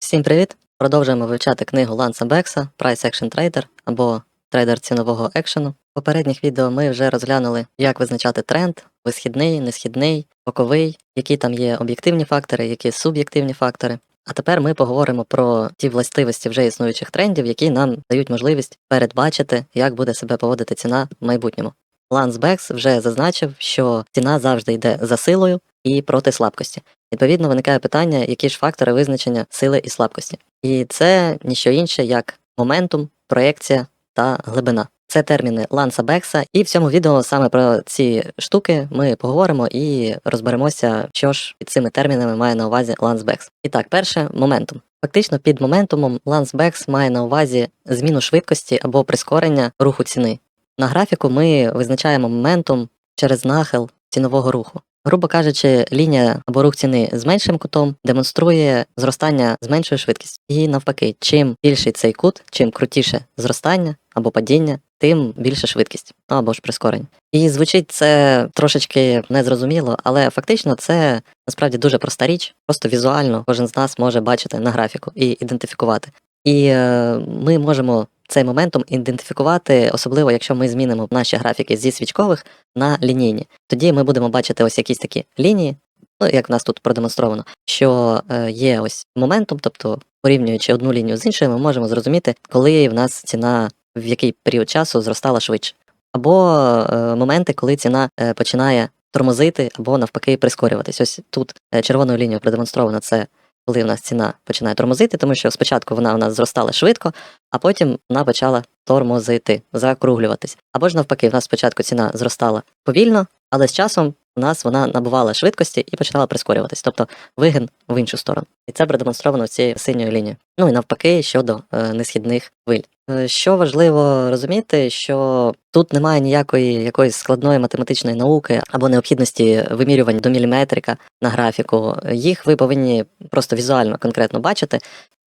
Всім привіт! Продовжуємо вивчати книгу Ланса Бекса Price Action Trader або трейдер цінового екшену. В попередніх відео ми вже розглянули, як визначати тренд, висхідний, несхідний, боковий, які там є об'єктивні фактори, які суб'єктивні фактори. А тепер ми поговоримо про ті властивості вже існуючих трендів, які нам дають можливість передбачити, як буде себе поводити ціна в майбутньому. Ланс Бекс вже зазначив, що ціна завжди йде за силою і проти слабкості. Відповідно, виникає питання, які ж фактори визначення сили і слабкості. І це ніщо інше, як моментум, проекція та глибина. Це терміни Ланса Бекса, і в цьому відео саме про ці штуки ми поговоримо і розберемося, що ж під цими термінами має на увазі Ланс Бекс. І так, перше моментум. Фактично, під моментумом Ланс Бекс має на увазі зміну швидкості або прискорення руху ціни. На графіку ми визначаємо моментум через нахил цінового руху. Грубо кажучи, лінія або рух ціни з меншим кутом демонструє зростання з меншою швидкістю. І навпаки, чим більший цей кут, чим крутіше зростання або падіння, тим більша швидкість або ж прискорення. І звучить це трошечки незрозуміло, але фактично це насправді дуже проста річ. Просто візуально кожен з нас може бачити на графіку і ідентифікувати. І е, ми можемо цей моментом ідентифікувати, особливо якщо ми змінимо наші графіки зі свічкових на лінійні. Тоді ми будемо бачити ось якісь такі лінії, ну як в нас тут продемонстровано, що е, є ось моментом, тобто порівнюючи одну лінію з іншою, ми можемо зрозуміти, коли в нас ціна в який період часу зростала швидше. Або е, моменти, коли ціна е, починає тормозити або навпаки прискорюватись. Ось тут червоною лінією продемонстровано це коли в нас ціна починає тормозити, тому що спочатку вона у нас зростала швидко, а потім вона почала тормозити, закруглюватись. Або ж навпаки, в нас спочатку ціна зростала повільно, але з часом у нас вона набувала швидкості і починала прискорюватись, тобто вигин в іншу сторону. І це продемонстровано цією синьою лінією. Ну і навпаки, щодо е, несхідних хвиль. Е, Що важливо розуміти, що тут немає ніякої якоїсь складної математичної науки або необхідності вимірювань до міліметрика на графіку. Їх ви повинні просто візуально конкретно бачити.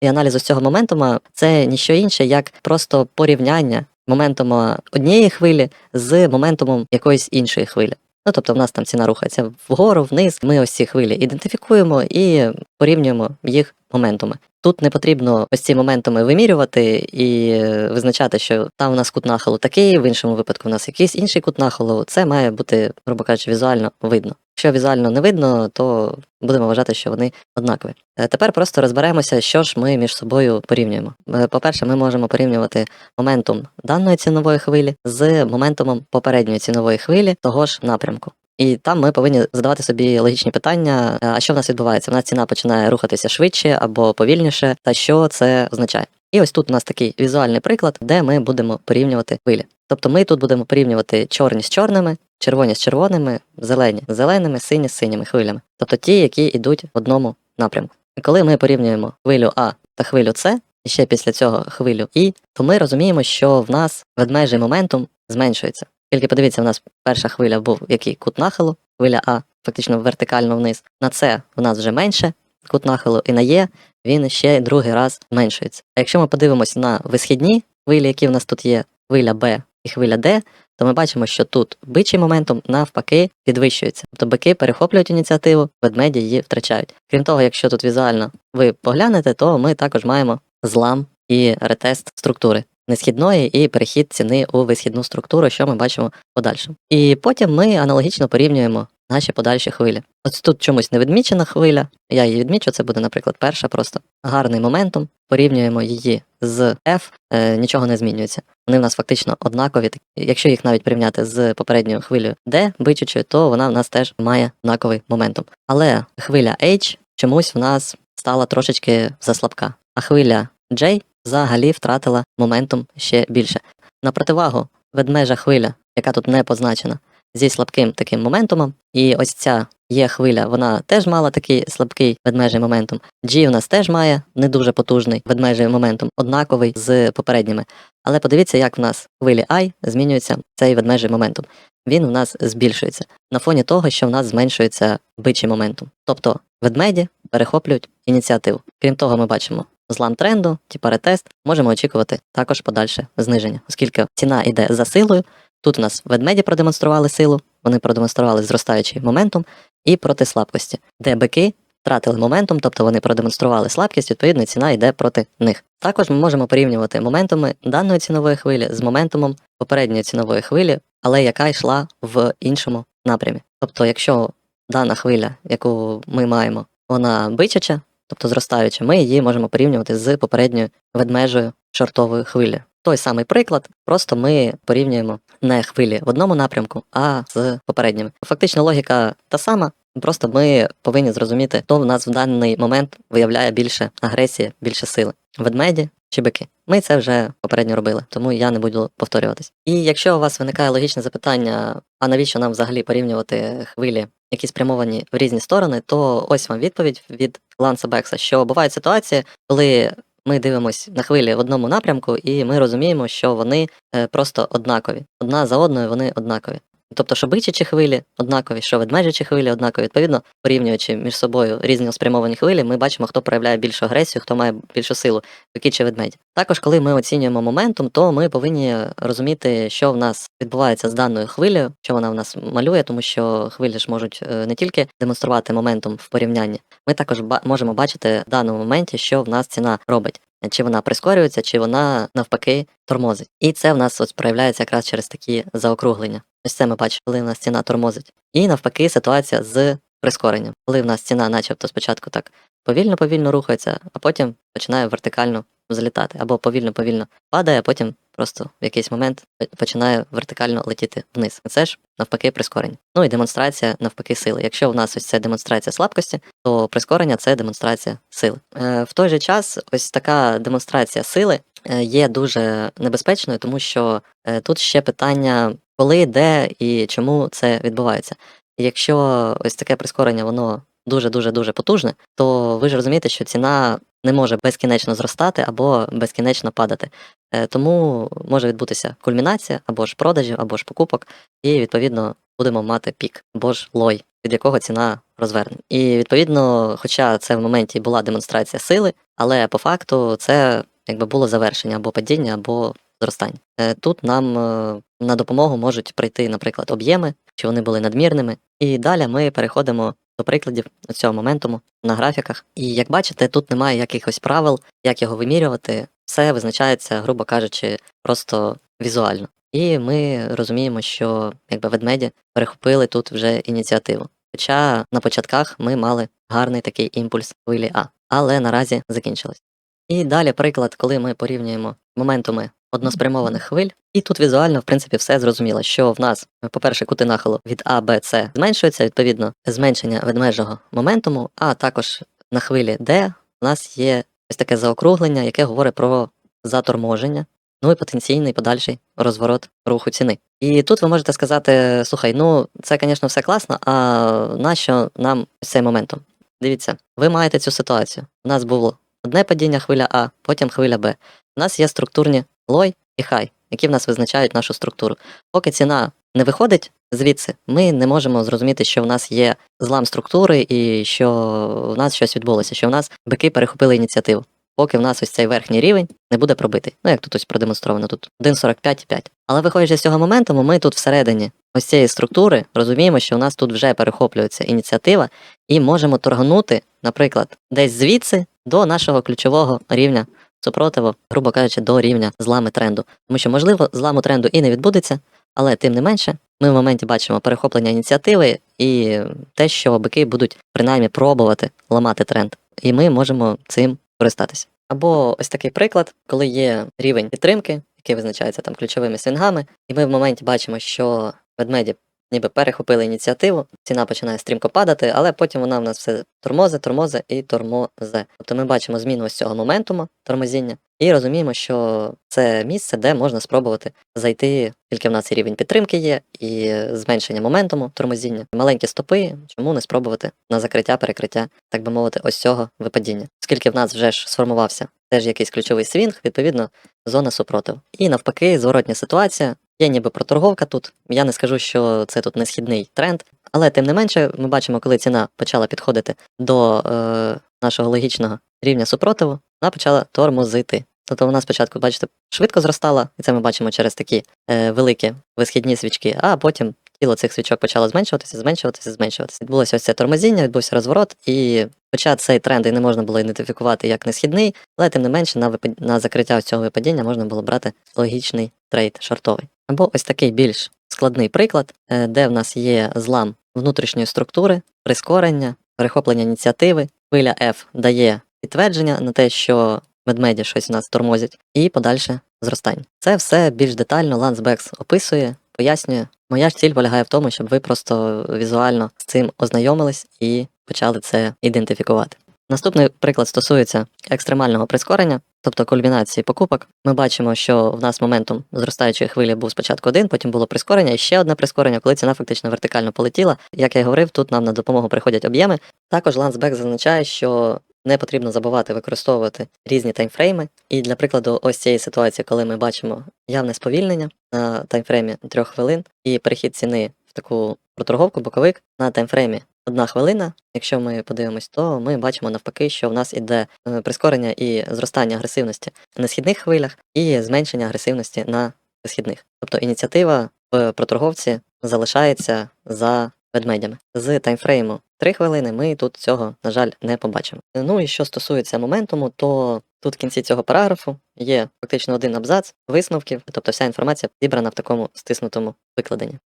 І аналіз цього моментума це ніщо інше, як просто порівняння моментума однієї хвилі з моментумом якоїсь іншої хвилі. Ну, тобто в нас там ціна рухається вгору, вниз. Ми ось ці хвилі ідентифікуємо і порівнюємо їх моментуми. Тут не потрібно ось ці моментами вимірювати і визначати, що там у нас кут нахилу такий, в іншому випадку у нас якийсь інший кут нахилу. Це має бути, грубо кажучи, візуально видно. Якщо візуально не видно, то будемо вважати, що вони однакові. Е, Тепер просто розберемося, що ж ми між собою порівнюємо. Е, По-перше, ми можемо порівнювати моментум даної цінової хвилі з моментумом попередньої цінової хвилі того ж напрямку. І там ми повинні задавати собі логічні питання: е, а що в нас відбувається? У нас ціна починає рухатися швидше або повільніше, та що це означає? І ось тут у нас такий візуальний приклад, де ми будемо порівнювати хвилі. Тобто ми тут будемо порівнювати чорні з чорними, червоні з червоними, зелені з зеленими, сині з синіми хвилями. Тобто ті, які йдуть в одному напрямку. І коли ми порівнюємо хвилю А та хвилю С, і ще після цього хвилю І, то ми розуміємо, що в нас ведмежий моментум зменшується. Тільки подивіться, в нас перша хвиля був який кут нахилу, хвиля А, фактично вертикально вниз. На С в нас вже менше кут нахилу, і на Е він ще другий раз зменшується. А якщо ми подивимось на висхідні хвилі, які в нас тут є, хвиля Б і хвиля Д, то ми бачимо, що тут бичий моментум навпаки підвищується. Тобто бики перехоплюють ініціативу, ведмеді її втрачають. Крім того, якщо тут візуально ви поглянете, то ми також маємо злам і ретест структури несхідної і перехід ціни у висхідну структуру, що ми бачимо подальшому. І потім ми аналогічно порівнюємо наші подальші хвилі. Ось тут чомусь не відмічена хвиля. Я її відмічу, це буде, наприклад, перша просто гарний моментум. Порівнюємо її з F, е, нічого не змінюється. Вони в нас фактично однакові. Якщо їх навіть порівняти з попередньою хвилею D, бичучою, то вона в нас теж має однаковий моментум. Але хвиля H чомусь в нас стала трошечки заслабка, а хвиля J взагалі втратила моментум ще більше. На противагу ведмежа хвиля, яка тут не позначена, зі слабким таким моментумом, і ось ця є хвиля, вона теж мала такий слабкий ведмежий моментум. G у нас теж має не дуже потужний ведмежий моментум, однаковий з попередніми. Але подивіться, як в нас хвилі I змінюється цей ведмежий моментум. Він у нас збільшується на фоні того, що в нас зменшується бичий моментум. Тобто ведмеді перехоплюють ініціативу. Крім того, ми бачимо злам тренду, типа ретест, можемо очікувати також подальше зниження, оскільки ціна йде за силою. Тут у нас ведмеді продемонстрували силу, вони продемонстрували зростаючий моментум і проти слабкості, де бики втратили моментум, тобто вони продемонстрували слабкість, відповідно, ціна йде проти них. Також ми можемо порівнювати моментуми даної цінової хвилі з моментумом попередньої цінової хвилі, але яка йшла в іншому напрямі. Тобто, якщо дана хвиля, яку ми маємо, вона бичача, тобто зростаюча, ми її можемо порівнювати з попередньою ведмежою шортової хвилі. Той самий приклад, просто ми порівнюємо не хвилі в одному напрямку, а з попередніми. Фактично логіка та сама, просто ми повинні зрозуміти, хто в нас в даний момент виявляє більше агресії, більше сили. Ведмеді чи бики. Ми це вже попередньо робили, тому я не буду повторюватись. І якщо у вас виникає логічне запитання, а навіщо нам взагалі порівнювати хвилі, які спрямовані в різні сторони, то ось вам відповідь від Ланса Бекса, що бувають ситуації, коли ми дивимося на хвилі в одному напрямку, і ми розуміємо, що вони е, просто однакові. Одна за одною вони однакові. Тобто, що бичачі хвилі однакові, що ведмежачі хвилі однакові. Відповідно, порівнюючи між собою різні спрямовані хвилі, ми бачимо, хто проявляє більшу агресію, хто має більшу силу, бики чи ведмеді. Також, коли ми оцінюємо моментум, то ми повинні розуміти, що в нас відбувається з даною хвилею, що вона в нас малює, тому що хвилі ж можуть е, не тільки демонструвати моментум в порівнянні, ми також ба- можемо бачити в даному моменті, що в нас ціна робить. Чи вона прискорюється, чи вона навпаки тормозить. І це в нас ось проявляється якраз через такі заокруглення. Ось це ми бачимо, коли в нас ціна тормозить. І навпаки, ситуація з прискоренням, коли в нас ціна, начебто, спочатку так повільно-повільно рухається, а потім починає вертикально взлітати, або повільно-повільно падає, а потім просто в якийсь момент починає вертикально летіти вниз. Це ж навпаки прискорення. Ну і демонстрація навпаки сили. Якщо у нас ось це демонстрація слабкості, то прискорення це демонстрація сили. Е, в той же час, ось така демонстрація сили е, є дуже небезпечною, тому що е, тут ще питання, коли, де і чому це відбувається. Якщо ось таке прискорення, воно дуже дуже дуже потужне, то ви ж розумієте, що ціна не може безкінечно зростати або безкінечно падати. Е, Тому може відбутися кульмінація або ж продажів, або ж покупок, і відповідно будемо мати пік або ж лой, від якого ціна розверне. І відповідно, хоча це в моменті була демонстрація сили, але по факту це якби було завершення або падіння, або зростання. Е, Тут нам е, на допомогу можуть прийти, наприклад, об'єми, чи вони були надмірними. І далі ми переходимо до прикладів цього моментуму на графіках. І як бачите, тут немає якихось правил, як його вимірювати. Все визначається, грубо кажучи, просто візуально. І ми розуміємо, що якби ведмеді перехопили тут вже ініціативу. Хоча на початках ми мали гарний такий імпульс хвилі А, але наразі закінчилось. І далі приклад, коли ми порівнюємо моментуми односпрямованих хвиль, і тут візуально, в принципі, все зрозуміло, що в нас, по-перше, кути нахилу від А, Б, С зменшуються, відповідно, зменшення ведмежого моментуму, а також на хвилі Д у нас є ось таке заокруглення, яке говорить про заторможення, ну і потенційний подальший розворот руху ціни. І тут ви можете сказати: слухай, ну це, звісно, все класно, а нащо нам цей моментум? Дивіться, ви маєте цю ситуацію. У нас було одне падіння хвиля А, потім хвиля Б. У нас є структурні лой і хай, які в нас визначають нашу структуру. Поки ціна не виходить звідси, ми не можемо зрозуміти, що в нас є злам структури і що в нас щось відбулося, що в нас бики перехопили ініціативу. Поки в нас ось цей верхній рівень не буде пробитий. Ну, як тут ось продемонстровано, тут 1,45,5. Але виходячи з цього моменту, ми тут всередині ось цієї структури розуміємо, що у нас тут вже перехоплюється ініціатива, і можемо торгнути, наприклад, десь звідси до нашого ключового рівня супротиву, грубо кажучи, до рівня злами тренду. Тому що, можливо, зламу тренду і не відбудеться, але тим не менше, ми в моменті бачимо перехоплення ініціативи і те, що бики будуть принаймні пробувати ламати тренд. І ми можемо цим користатися. Або ось такий приклад, коли є рівень підтримки, який визначається там ключовими свінгами, і ми в моменті бачимо, що ведмеді ніби перехопили ініціативу, ціна починає стрімко падати, але потім вона в нас все тормозе, тормозе і тормозе. Тобто ми бачимо зміну ось цього моментуму тормозіння і розуміємо, що це місце, де можна спробувати зайти, тільки в нас і рівень підтримки є, і зменшення моментуму тормозіння, маленькі стопи, чому не спробувати на закриття, перекриття, так би мовити, ось цього випадіння. Оскільки в нас вже ж сформувався теж якийсь ключовий свінг, відповідно, зона супротиву. І навпаки, зворотня ситуація. Є ніби проторговка тут. Я не скажу, що це тут не східний тренд, але тим не менше, ми бачимо, коли ціна почала підходити до е, нашого логічного рівня супротиву, вона почала тормозити. Тобто вона спочатку, бачите, швидко зростала, і це ми бачимо через такі е, великі висхідні свічки, а потім тіло цих свічок почало зменшуватися, зменшуватися, зменшуватися. Відбулося ось це тормозіння, відбувся розворот, і хоча цей тренд і не можна було ідентифікувати як несхідний, але тим не менше на, випад... на закриття цього випадіння можна було брати логічний трейд шортовий. Або ось такий більш складний приклад, е, де в нас є злам внутрішньої структури, прискорення, перехоплення ініціативи. Хвиля F дає підтвердження на те, що ведмеді щось у нас тормозять, і подальше зростання. Це все більш детально Лансбекс описує, пояснює. Моя ж ціль полягає в тому, щоб ви просто візуально з цим ознайомились і почали це ідентифікувати. Наступний приклад стосується екстремального прискорення, тобто кульмінації покупок. Ми бачимо, що в нас моментом зростаючої хвилі був спочатку один, потім було прискорення і ще одне прискорення, коли ціна фактично вертикально полетіла. Як я й говорив, тут нам на допомогу приходять об'єми. Також Лансбек зазначає, що не потрібно забувати використовувати різні таймфрейми. І для прикладу, ось цієї ситуації, коли ми бачимо явне сповільнення на таймфреймі 3 хвилин і перехід ціни в таку проторговку, боковик на таймфреймі одна хвилина. Якщо ми подивимось, то ми бачимо навпаки, що в нас іде е, прискорення і зростання агресивності на східних хвилях і зменшення агресивності на східних. Тобто ініціатива в проторговці залишається за ведмедями. З таймфрейму 3 хвилини ми тут цього, на жаль, не побачимо. Ну і що стосується моментуму, то тут в кінці цього параграфу є фактично один абзац висновків, тобто вся інформація зібрана в такому стиснутому викладенні.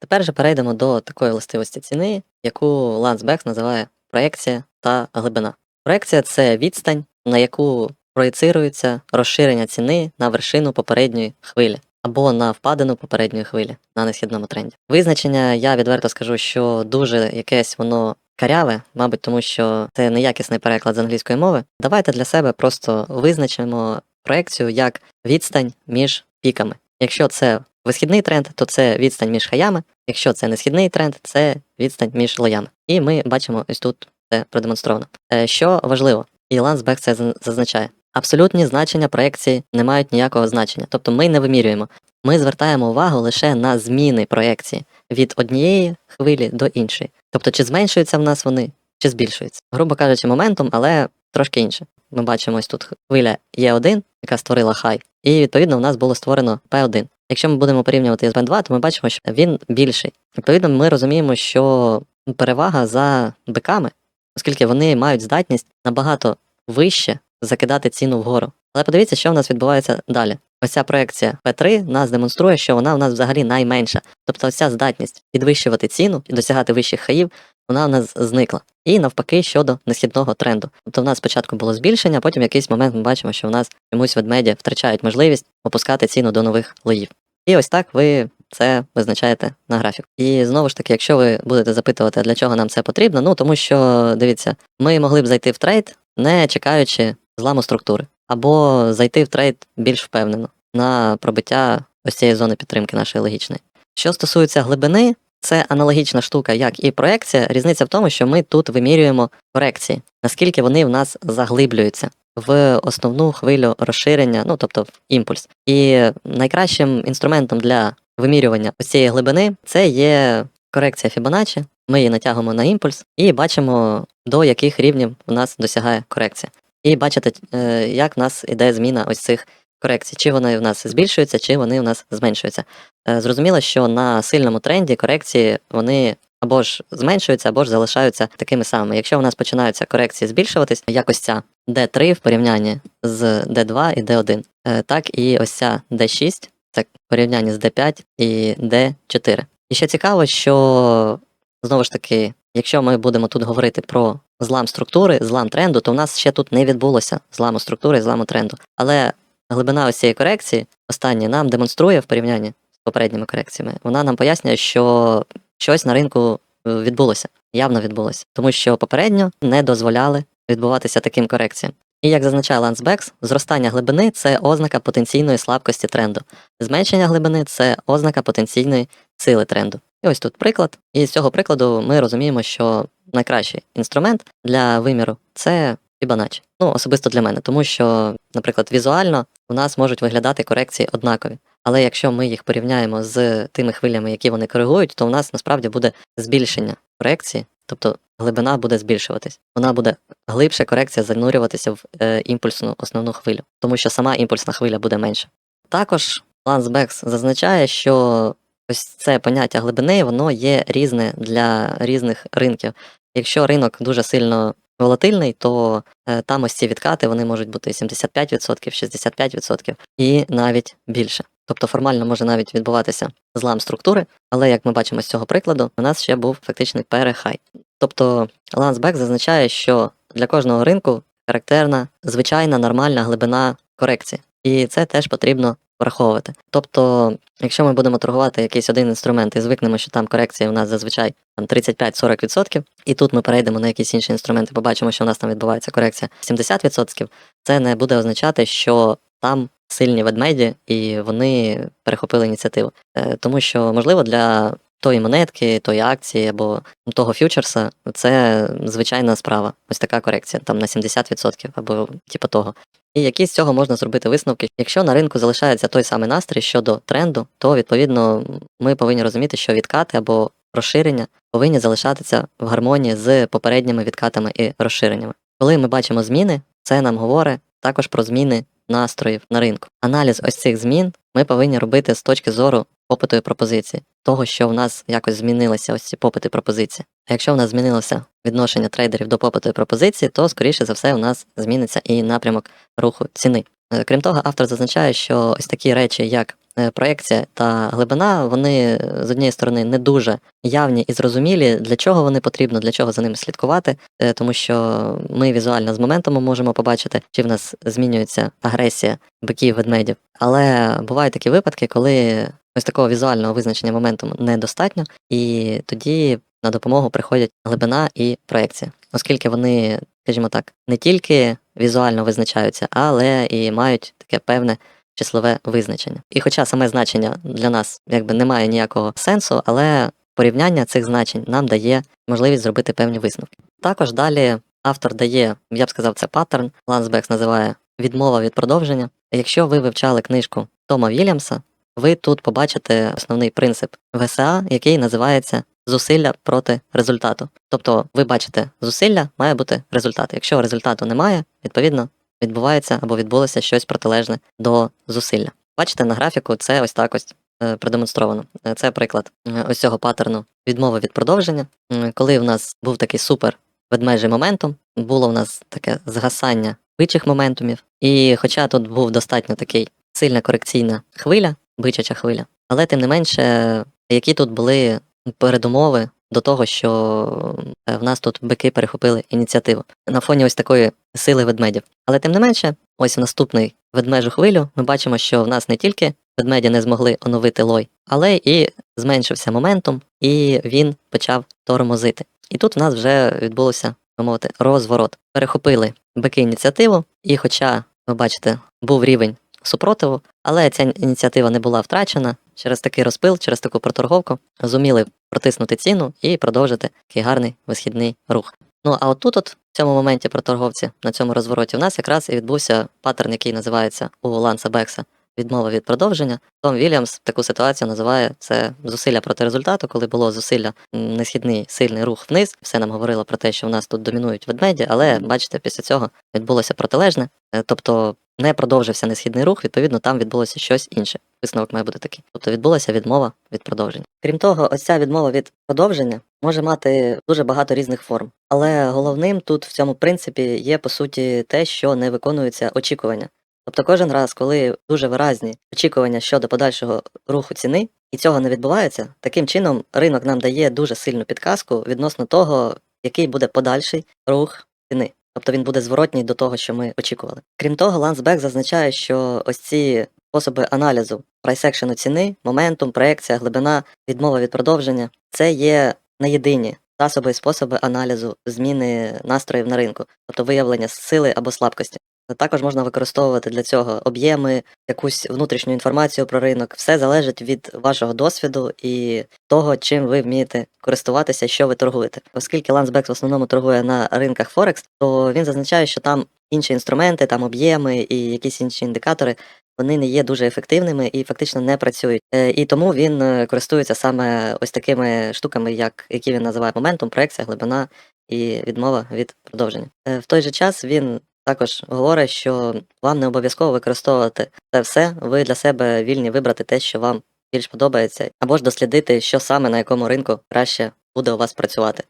Тепер же перейдемо до такої властивості ціни, яку Бекс називає проекція та глибина. Проекція це відстань, на яку проєцирується розширення ціни на вершину попередньої хвилі або на впадину попередньої хвилі на несхідному тренді. Визначення я відверто скажу, що дуже якесь воно каряве, мабуть, тому що це неякісний переклад з англійської мови. Давайте для себе просто визначимо проекцію як відстань між піками. Якщо це висхідний тренд, то це відстань між хаями. Якщо це не східний тренд, це відстань між лоями. І ми бачимо ось тут це продемонстровано. Е, Що важливо, і Лансбек це зазначає. Абсолютні значення проекції не мають ніякого значення, тобто ми не вимірюємо. Ми звертаємо увагу лише на зміни проекції від однієї хвилі до іншої. Тобто, чи зменшуються в нас вони, чи збільшуються. Грубо кажучи, моментом, але трошки інше. Ми бачимо ось тут хвиля Е1, яка створила хай, і відповідно в нас було створено P1. Якщо ми будемо порівнювати з Б2, то ми бачимо, що він більший. Відповідно, ми розуміємо, що перевага за биками, оскільки вони мають здатність набагато вище закидати ціну вгору. Але подивіться, що в нас відбувається далі. Ось ця проекція P3 нас демонструє, що вона у нас взагалі найменша. Тобто ось здатність підвищувати ціну і досягати вищих хаїв, вона в нас зникла. І навпаки щодо несхідного тренду. Тобто в нас спочатку було збільшення, потім в якийсь момент ми бачимо, що в нас чомусь ведмеді втрачають можливість опускати ціну до нових лоїв. І ось так ви це визначаєте на графіку. І знову ж таки, якщо ви будете запитувати, для чого нам це потрібно, ну тому що дивіться, ми могли б зайти в трейд, не чекаючи зламу структури, або зайти в трейд більш впевнено на пробиття ось цієї зони підтримки нашої логічної. Що стосується глибини, це аналогічна штука, як і проекція. Різниця в тому, що ми тут вимірюємо корекції, наскільки вони в нас заглиблюються в основну хвилю розширення, ну тобто в імпульс. І найкращим інструментом для вимірювання цієї глибини це є корекція Fibonacci. Ми її натягуємо на імпульс і бачимо, до яких рівнів у нас досягає корекція. І бачите, е, як в нас іде зміна ось цих корекцій, чи вони в нас збільшуються, чи вони у нас зменшуються. Е, Зрозуміло, що на сильному тренді корекції вони або ж зменшуються, або ж залишаються такими самими. Якщо у нас починаються корекції збільшуватись, як ось ця D3 в порівнянні з D2 і D1, е, так і ось ця D6, це в порівнянні з D5 і D4. І ще цікаво, що знову ж таки, якщо ми будемо тут говорити про злам структури, злам тренду, то в нас ще тут не відбулося зламу структури зламу тренду. Але глибина ось цієї корекції останнє нам демонструє в порівнянні з попередніми корекціями. Вона нам пояснює, що щось на ринку е, відбулося, явно відбулося, тому що попередньо не дозволяли відбуватися таким корекціям. І як зазначає Лансбекс, зростання глибини це ознака потенційної слабкості тренду. Зменшення глибини це ознака потенційної сили тренду. І ось тут приклад. І з цього прикладу ми розуміємо, що найкращий інструмент для виміру це Fibonacci. Ну, особисто для мене, тому що, наприклад, візуально у нас можуть виглядати корекції однакові. Але якщо ми їх порівняємо з тими хвилями, які вони коригують, то у нас насправді буде збільшення корекції, тобто глибина буде збільшуватись. Вона буде глибше корекція занурюватися в е, імпульсну основну хвилю, тому що сама імпульсна хвиля буде менша. Також Лансбекс зазначає, що ось це поняття глибини, воно є різне для різних ринків. Якщо ринок дуже сильно волатильний, то е, там ось ці відкати вони можуть бути 75%, 65% і навіть більше. Тобто формально може навіть відбуватися злам структури, але як ми бачимо з цього прикладу, у нас ще був фактичний перехай. Тобто лансбек зазначає, що для кожного ринку характерна звичайна нормальна глибина корекції, і це теж потрібно враховувати. Тобто, якщо ми будемо торгувати якийсь один інструмент і звикнемо, що там корекція у нас зазвичай там 35-40%, і тут ми перейдемо на якісь інші інструменти, побачимо, що у нас там відбувається корекція 70%, це не буде означати, що там сильні ведмеді і вони перехопили ініціативу. Е, Тому що, можливо, для тої монетки, тої акції або того фьючерса це звичайна справа. Ось така корекція, там на 70% або типу того. І які з цього можна зробити висновки. Якщо на ринку залишається той самий настрій щодо тренду, то відповідно ми повинні розуміти, що відкати або розширення повинні залишатися в гармонії з попередніми відкатами і розширеннями. Коли ми бачимо зміни, це нам говорить також про зміни настроїв на ринку. Аналіз ось цих змін ми повинні робити з точки зору попиту і пропозиції, того, що в нас якось змінилися ось ці попити і пропозиції. А якщо в нас змінилося відношення трейдерів до попиту і пропозиції, то скоріше за все у нас зміниться і напрямок руху ціни. Е, Крім того, автор зазначає, що ось такі речі, як е, проекція та глибина, вони е, з однієї сторони не дуже явні і зрозумілі, для чого вони потрібно, для чого за ними слідкувати, тому що ми візуально з моментом можемо побачити, чи в нас змінюється агресія биків ведмедів. Але бувають такі випадки, коли ось такого візуального визначення моменту недостатньо, і тоді на допомогу приходять глибина і проекція, оскільки вони, скажімо так, не тільки візуально визначаються, але і мають таке певне числове визначення. І хоча саме значення для нас якби не має ніякого сенсу, але порівняння цих значень нам дає можливість зробити певні висновки. Також далі автор дає, я б сказав, це паттерн, Лансбекс називає відмова від продовження. Якщо ви вивчали книжку Тома Вільямса, ви тут побачите основний принцип ВСА, який називається зусилля проти результату. Тобто ви бачите зусилля, має бути результат. Якщо результату немає, відповідно відбувається або відбулося щось протилежне до зусилля. Бачите, на графіку це ось так ось е, продемонстровано. Е, Це приклад е, ось цього паттерну відмови від продовження. Коли в нас був такий супер ведмежий моментум, було в нас таке згасання бичих моментумів, і хоча тут був достатньо такий сильна корекційна хвиля, бичача хвиля, але тим не менше, які тут були передумови до того, що е, в нас тут бики перехопили ініціативу на фоні ось такої сили ведмедів. Але тим не менше, ось в наступний ведмежу хвилю ми бачимо, що в нас не тільки ведмеді не змогли оновити лой, але і зменшився моментум, і він почав тормозити. І тут в нас вже відбулося, мовити, розворот. Перехопили бики ініціативу, і хоча, ви бачите, був рівень супротиву, але ця ініціатива не була втрачена через такий розпил, через таку проторговку, зуміли протиснути ціну і продовжити такий гарний висхідний рух. Ну а отут, от, в цьому моменті проторговці, на цьому розвороті, у нас якраз і відбувся паттерн, який називається у Ланса Бекса відмова від продовження. Том Вільямс таку ситуацію називає це зусилля проти результату, коли було зусилля несхідний сильний рух вниз. Все нам говорило про те, що в нас тут домінують ведмеді, але бачите, після цього відбулося протилежне, Е, тобто не продовжився несхідний рух, відповідно, там відбулося щось інше. Висновок має бути такий. Тобто відбулася відмова від продовження. Крім того, ось ця відмова від продовження може мати дуже багато різних форм. Але головним тут в цьому принципі є по суті те, що не виконуються очікування. Тобто кожен раз, коли дуже виразні очікування щодо подальшого руху ціни, і цього не відбувається, таким чином ринок нам дає дуже сильну підказку відносно того, який буде подальший рух ціни. Тобто він буде зворотній до того, що ми очікували. Крім того, Лансбек зазначає, що ось ці способи аналізу прайсекшену ціни, моментум, проекція, глибина, відмова від продовження це є не єдині засоби і способи аналізу зміни настроїв на ринку, тобто виявлення сили або слабкості. Також можна використовувати для цього об'єми, якусь внутрішню інформацію про ринок. Все залежить від вашого досвіду і того, чим ви вмієте користуватися, що ви торгуєте. Оскільки Лансбекс в основному торгує на ринках Форекс, то він зазначає, що там інші інструменти, там об'єми і якісь інші індикатори. Вони не є дуже ефективними і фактично не працюють. Е, І тому він е, користується саме ось такими штуками, як які він називає моментом, проекція, глибина і відмова від продовження. Е, В той же час він також говорить, що вам не обов'язково використовувати це все. Ви для себе вільні вибрати те, що вам більш подобається, або ж дослідити, що саме на якому ринку краще буде у вас працювати.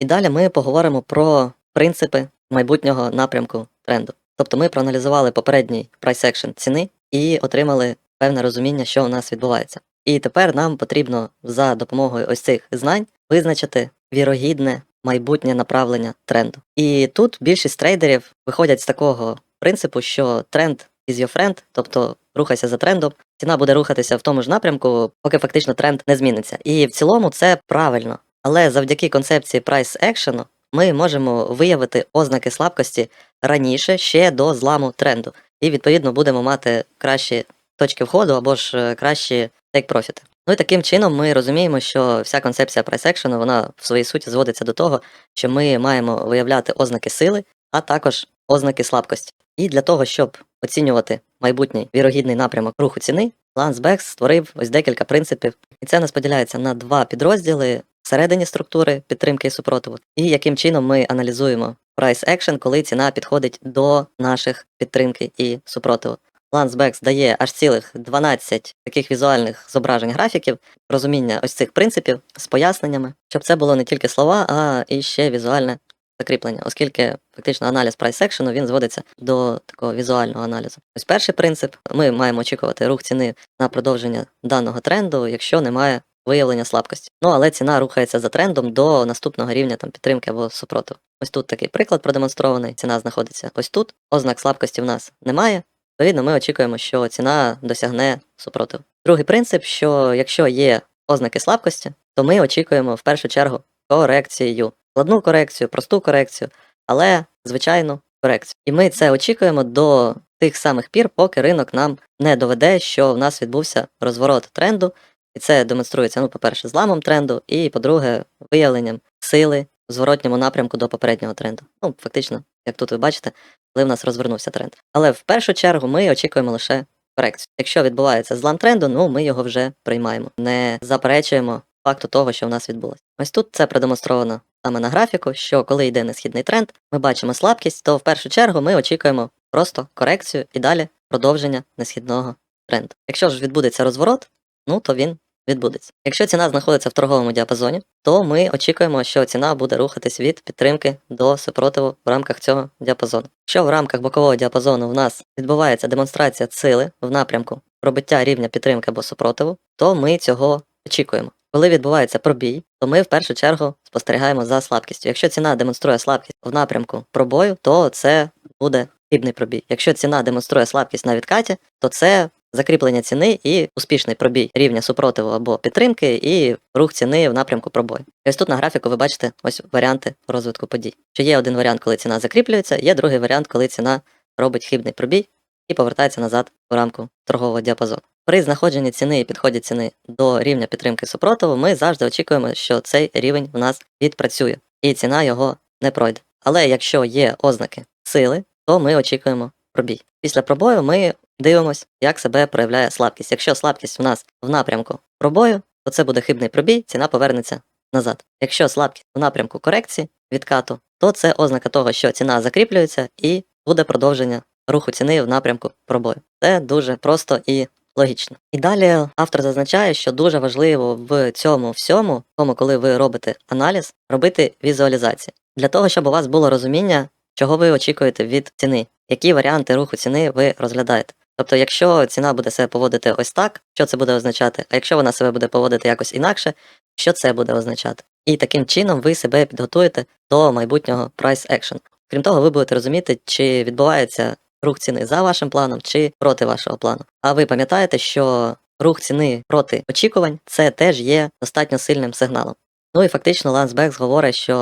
І далі ми поговоримо про принципи майбутнього напрямку тренду. Тобто ми проаналізували попередній price action ціни і отримали певне розуміння, що у нас відбувається. І тепер нам потрібно за допомогою ось цих знань визначити вірогідне майбутнє направлення тренду. І тут більшість трейдерів виходять з такого принципу, що тренд is your friend, тобто рухайся за трендом, ціна буде рухатися в тому ж напрямку, поки фактично тренд не зміниться. І в цілому це правильно. Але завдяки концепції price action ми можемо виявити ознаки слабкості раніше ще до зламу тренду. І відповідно будемо мати кращі точки входу або ж е, кращі тейк-профіти. Ну і таким чином ми розуміємо, що вся концепція action, вона в своїй суті зводиться до того, що ми маємо виявляти ознаки сили, а також ознаки слабкості. І для того, щоб оцінювати майбутній вірогідний напрямок руху ціни, Bex створив ось декілька принципів, і це нас поділяється на два підрозділи всередині структури підтримки і супротиву, і яким чином ми аналізуємо action, коли ціна підходить до наших підтримки і супротиву. Landsbex дає аж цілих 12 таких візуальних зображень графіків, розуміння ось цих принципів з поясненнями, щоб це було не тільки слова, а і ще візуальне закріплення, оскільки фактично аналіз price action він зводиться до такого візуального аналізу. Ось перший принцип: ми маємо очікувати рух ціни на продовження даного тренду, якщо немає виявлення слабкості. Ну але ціна рухається за трендом до наступного рівня там підтримки або супротиву. Ось тут такий приклад продемонстрований. Ціна знаходиться ось тут. Ознак слабкості в нас немає. Відповідно, ми очікуємо, що ціна досягне супротив. Другий принцип, що якщо є ознаки слабкості, то ми очікуємо в першу чергу корекцію. Складну корекцію, просту корекцію, але звичайну корекцію. І ми це очікуємо до тих самих пір, поки ринок нам не доведе, що в нас відбувся розворот тренду, і це демонструється, ну, по-перше, зламом тренду, і по-друге, виявленням сили зворотньому напрямку до попереднього тренду. Ну, фактично, як тут ви бачите, коли в нас розвернувся тренд. Але в першу чергу ми очікуємо лише корекцію. Якщо відбувається злам тренду, ну ми його вже приймаємо, не заперечуємо факту того, що в нас відбулося. Ось тут це продемонстровано саме на графіку, що коли йде несхідний тренд, ми бачимо слабкість, то в першу чергу ми очікуємо просто корекцію і далі продовження несхідного тренду. Якщо ж відбудеться розворот, ну то він відбудеться. Якщо ціна знаходиться в торговому діапазоні, то ми очікуємо, що ціна буде рухатись від підтримки до супротиву в рамках цього діапазону. Якщо в рамках бокового діапазону в нас відбувається демонстрація сили в напрямку пробиття рівня підтримки або супротиву, то ми цього очікуємо. Коли відбувається пробій, то ми в першу чергу спостерігаємо за слабкістю. Якщо ціна демонструє слабкість в напрямку пробою, то це буде хибний пробій. Якщо ціна демонструє слабкість на відкаті, то це закріплення ціни і успішний пробій рівня супротиву або підтримки, і рух ціни в напрямку пробою. І ось тут на графіку ви бачите ось варіанти розвитку подій. Що є один варіант, коли ціна закріплюється, є другий варіант, коли ціна робить хибний пробій і повертається назад у рамку торгового діапазону. При знаходженні ціни і підході ціни до рівня підтримки супротиву, ми завжди очікуємо, що цей рівень в нас відпрацює, і ціна його не пройде. Але якщо є ознаки сили, то ми очікуємо пробій. Після пробою ми дивимося, як себе проявляє слабкість. Якщо слабкість у нас в напрямку пробою, то це буде хибний пробій, ціна повернеться назад. Якщо слабкість в напрямку корекції відкату, то це ознака того, що ціна закріплюється і буде продовження руху ціни в напрямку пробою. Це дуже просто і логічно. І далі автор зазначає, що дуже важливо в цьому всьому, тому коли ви робите аналіз, робити візуалізації для того, щоб у вас було розуміння, чого ви очікуєте від ціни, які варіанти руху ціни ви розглядаєте. Тобто, якщо ціна буде себе поводити ось так, що це буде означати? А якщо вона себе буде поводити якось інакше, що це буде означати? І таким чином ви себе підготуєте до майбутнього price action. Крім того, ви будете розуміти, чи відбувається рух ціни за вашим планом, чи проти вашого плану. А ви пам'ятаєте, що рух ціни проти очікувань це теж є достатньо сильним сигналом. Ну і фактично Ланс Бекс говорить, що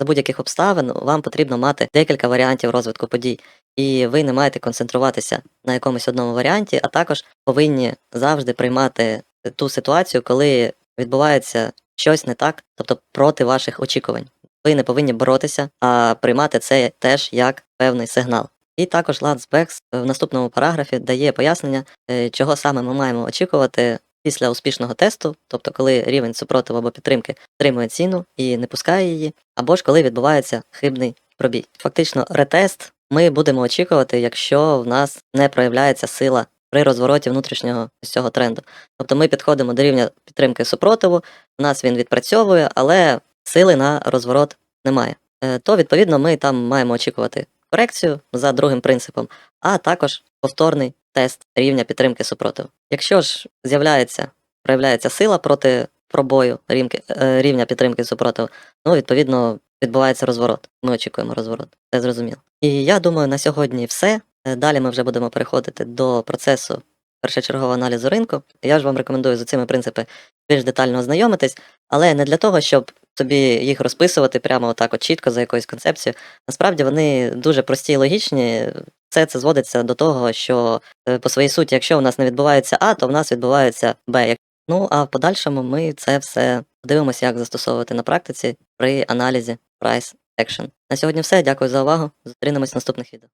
за будь-яких обставин вам потрібно мати декілька варіантів розвитку подій, і ви не маєте концентруватися на якомусь одному варіанті, а також повинні завжди приймати ту ситуацію, коли відбувається щось не так, тобто проти ваших очікувань. Ви не повинні боротися, а приймати це теж як певний сигнал. І також Ланс Бекс в наступному параграфі дає пояснення, е, чого саме ми маємо очікувати після успішного тесту, тобто коли рівень супротиву або підтримки тримує ціну і не пускає її, або ж коли відбувається хибний пробій. Фактично, ретест ми будемо очікувати, якщо в нас не проявляється сила при розвороті внутрішнього цього тренду. Тобто ми підходимо до рівня підтримки супротиву, у нас він відпрацьовує, але сили на розворот немає. Е, То, відповідно, ми там маємо очікувати корекцію за другим принципом, а також повторний тест рівня підтримки супротиву. Якщо ж з'являється, проявляється сила проти пробою е, рівня підтримки супротиву, ну, відповідно, відбувається розворот. Ми очікуємо розворот. Це зрозуміло. І я думаю, на сьогодні все. Е, Далі ми вже будемо переходити до процесу першочергового аналізу ринку. Я ж вам рекомендую з цими принципами більш детально ознайомитись, але не для того, щоб собі їх розписувати прямо отак от чітко за якоюсь концепцією. Насправді вони дуже прості і логічні. Все це зводиться до того, що е, по своїй суті, якщо у нас не відбувається А, то в нас відбувається Б. Ну а в подальшому ми це все подивимося, як застосовувати на практиці при аналізі Price Action. На сьогодні все. Дякую за увагу. Зустрінемось в наступних відео.